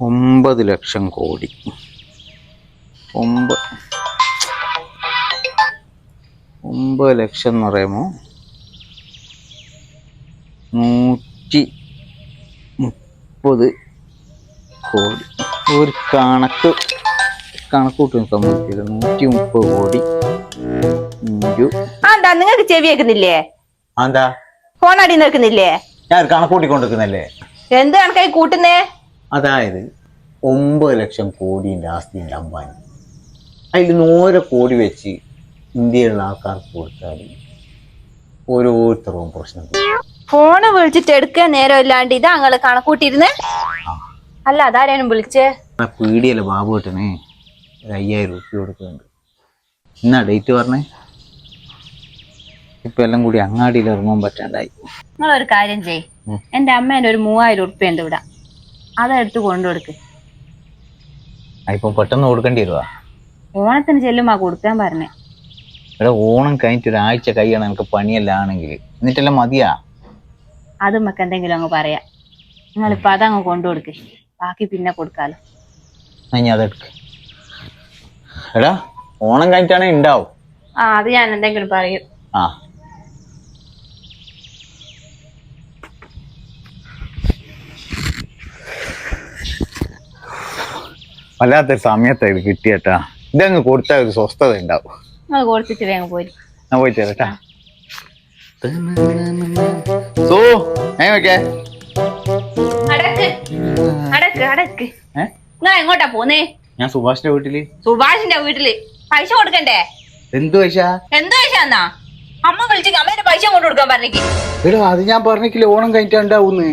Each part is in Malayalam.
ഒമ്പത് ലക്ഷം കോടി. ഒമ്പത് ഒമ്പത് ലക്ഷം എന്ന് പറയുമ്പോൾ നൂറ്റി മുപ്പത് കോടി. ഒരു കണക്ക് കണക്കൂട്ടി കൂട്ടി സമ്മതിക്കില്ല നൂറ്റി മുപ്പത് കോടി എന്താ നിങ്ങൾക്ക് ചെവി വെക്കുന്നില്ലേ എന്താ ഫോൺ അടി നിൽക്കുന്നില്ലേ? ഞാൻ കണക്കൂട്ടി കൊണ്ടിരിക്കുന്നല്ലേ എന്ത് കണക്കായി കൂട്ടുന്നേ? അതായത് ഒമ്പത് ലക്ഷം കോടിന്റെ ആസ്തിയുണ്ട് അംബാനി. അതിൽ നൂറ് കോടി വെച്ച് ഇന്ത്യയിലുള്ള ആൾക്കാർക്ക് കൊടുത്താൽ ഓരോരുത്തർക്കും പ്രശ്നം. ഫോണ് വിളിച്ചിട്ട് എടുക്കാൻ നേരം ഇല്ലാണ്ട് ഇത് അങ്ങൾ കണക്കൂട്ടിയിരുന്നേ? അല്ല അതാരും വിളിച്ചേ? ആ പീടിയല്ലേ ബാബു കിട്ടണേ ഒരു അയ്യായിരം റുപ്യ കൊടുക്കുന്നുണ്ട്. എന്നാ ഡേറ്റ് പറഞ്ഞേ? ഇപ്പൊ എല്ലാം കൂടി അങ്ങാടിയിൽ ഇറങ്ങാൻ പറ്റാണ്ടായി. നിങ്ങളൊരു കാര്യം ചെയ്. എന്റെ അമ്മേന്റെ ഒരു മൂവായിരം ഉറുപ്പ്യ ഉണ്ട് ഇവിടെ. അതെടുത്ത് കൊണ്ടുകൊടുക്ക്. ഇപ്പൊ പെട്ടെന്ന് കൊടുക്കേണ്ടി വരുവാ. ഓണത്തിന് ചെല്ലുമാ കൊടുക്കാൻ പറഞ്ഞേ. ഇവിടെ ഓണം കഴിഞ്ഞിട്ട് ഒരാഴ്ച കഴിയണം എനിക്ക് പണിയെല്ലാം ആണെങ്കിൽ എന്നിട്ടെല്ലാം മതിയാ? അത് നമുക്ക് എന്തെങ്കിലും അങ്ങ് പറയാം. നിങ്ങളിപ്പോ അതങ്ങ് കൊണ്ടുകൊടുക്ക്. ബാക്കി പിന്നെ കൊടുക്കാലോ. എന്നാ ഞാൻ അതെടുക്ക്. എടാ ഓണം കഴിഞ്ഞിട്ടാണ് ഉണ്ടാവും. ആ അത് ഞാൻ എന്തെങ്കിലും പറയും. ആ. വല്ലാത്തൊരു ഇത് കിട്ടിയട്ടാ. ഇതങ്ങ് കൊടുത്താൽ ഒരു സ്വസ്ഥത ഉണ്ടാവും. അത് കൊടുത്തിട്ട് അങ്ങ് പോയി ഞാൻ പോയി തരട്ടാ. സോ ഏ അടക്ക്. അടക്ക് അടക്ക്. നിങ്ങൾ എങ്ങോട്ടാ പോന്നേ? ഞാൻ സുഭാഷിന്റെ വീട്ടിൽ. സുഭാഷിന്റെ വീട്ടിൽ. പൈസ കൊടുക്കണ്ടേ? എന്ത് പൈസ? എന്ത് പൈസ എന്നാ? അമ്മ വിളിച്ചു അമ്മേന്റെ പൈസ കൊണ്ട് കൊടുക്കാൻ പറഞ്ഞേക്ക്. എടോ അത് ഞാൻ പറഞ്ഞിട്ടില്ല ഓണം കഴിഞ്ഞിട്ടുണ്ടാവൂന്ന്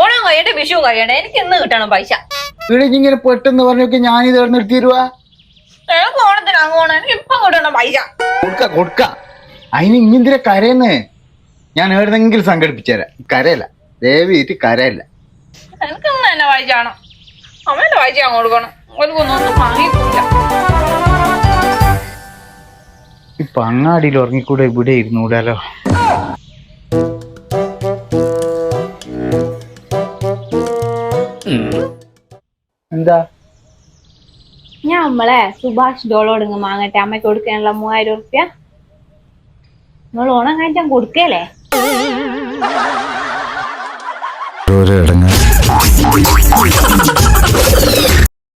ഓണം കഴിയട്ടെ വിഷു കഴിയട്ടെ. എനിക്ക് ഇന്ന് കിട്ടണം പൈസ. ഇവിടെ ഇങ്ങനെ പെട്ടെന്ന് പറഞ്ഞൊക്കെ ഓണത്തിന് ഇപ്പം കിട്ടണം പൈസ കൊടുക്ക കൊടുക്ക. അതിന് ഇങ്ങനെ കരയെന്ന്? ഞാൻ എവിടെന്നെങ്കിലും സംഘടിപ്പിച്ചുതരാം. കരയല്ല. ഇത് കരയല്ല. അമ്മേന്റെ കൊടുക്കണം. വാങ്ങിക്കൂല ഇപ്പൊ അങ്ങാടിയിൽ ഉറങ്ങിക്കൂടെ ഇവിടെ ഇരുന്നൂടാലോ? എന്താ? ഞാൻ നമ്മളെ സുഭാഷ് ഡോളോട് ഇങ്ങ് വാങ്ങട്ടെ അമ്മയ്ക്ക് കൊടുക്കാനുള്ള മൂവായിരം ഉറുപ്പ്യ. നിങ്ങൾ ഓണം കഴിച്ചാൽ കൊടുക്കല്ലേ? ഒരു ഇടങ്ങൾ